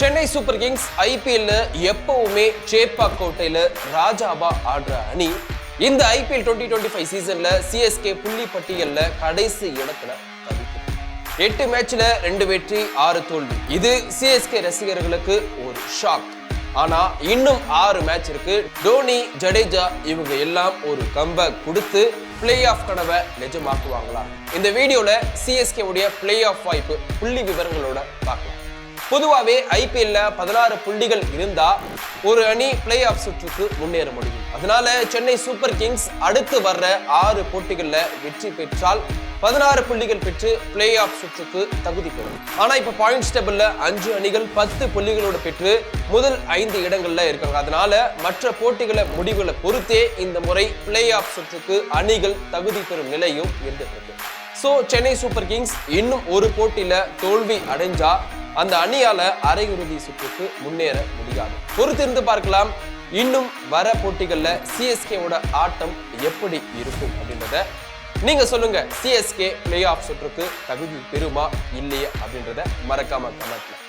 Chennai super Kings ஐபிஎல்ல எப்பவுமே சேப்பாக் கோட்டையில ராஜாவா ஆடுற அணி இந்த ஐபிஎல் டுவெண்ட்டி டுவெண்ட்டி ஃபைவ் சீசன்ல சிஎஸ்கே புள்ளி பட்டியல்ல கடைசி இடத்துல எட்டு மேட்ச்ல ரெண்டு வெற்றி ஆறு தோல்வி. இது சிஎஸ்கே ரசிகர்களுக்கு ஒரு ஷாக் ஆனா இன்னும் ஆறு மேட்ச் இருக்கு. டோனி ஜடேஜா இவங்க எல்லாம் ஒரு கம்பேக் கொடுத்து பிளே ஆஃப் கனவை நிஜமாக்குவாங்களா? இந்த வீடியோல சிஎஸ்கே உடைய பிளே ஆஃப் வாய்ப்பு புள்ளி விவரங்களோட பார்க்கலாம். பொதுவாகவே ஐபிஎல்ல பதினாறு புள்ளிகள் இருந்தா ஒரு அணி பிளே ஆஃப் சுற்றுக்கு முன்னேற முடியும். அதனால சென்னை சூப்பர் கிங்ஸ் அடுத்து வர்ற ஆறு போட்டிகளில் வெற்றி பெற்றால் பதினாறு புள்ளிகள் பெற்று பிளே ஆஃப் சுற்றுக்கு தகுதி பெறும். ஆனா இப்ப பாயிண்ட்ஸ் டேபிள்ல அஞ்சு அணிகள் பத்து புள்ளிகளோட பெற்று முதல் ஐந்து இடங்கள்ல இருக்காங்க. அதனால மற்ற போட்டிகளை முடிவுகளை பொறுத்தே இந்த முறை பிளே ஆஃப் சுற்றுக்கு அணிகள் தகுதி பெறும் நிலையும் இருந்துட்டு இருக்கு. சென்னை சூப்பர் கிங்ஸ் இன்னும் ஒரு போட்டியில தோல்வி அடைஞ்சா அந்த அணியால அரையிறுதி சுற்றுக்கு முன்னேற முடியாது. பொறுத்திருந்து பார்க்கலாம். இன்னும் வர போட்டிகளில் சிஎஸ்கேவோட ஆட்டம் எப்படி இருக்கும் அப்படின்றத. நீங்க சொல்லுங்க சிஎஸ்கே பிளே ஆஃப் சுற்றுக்கு தகுதி பெறுமா இல்லையா அப்படின்றத மறக்காம கமெண்ட்ல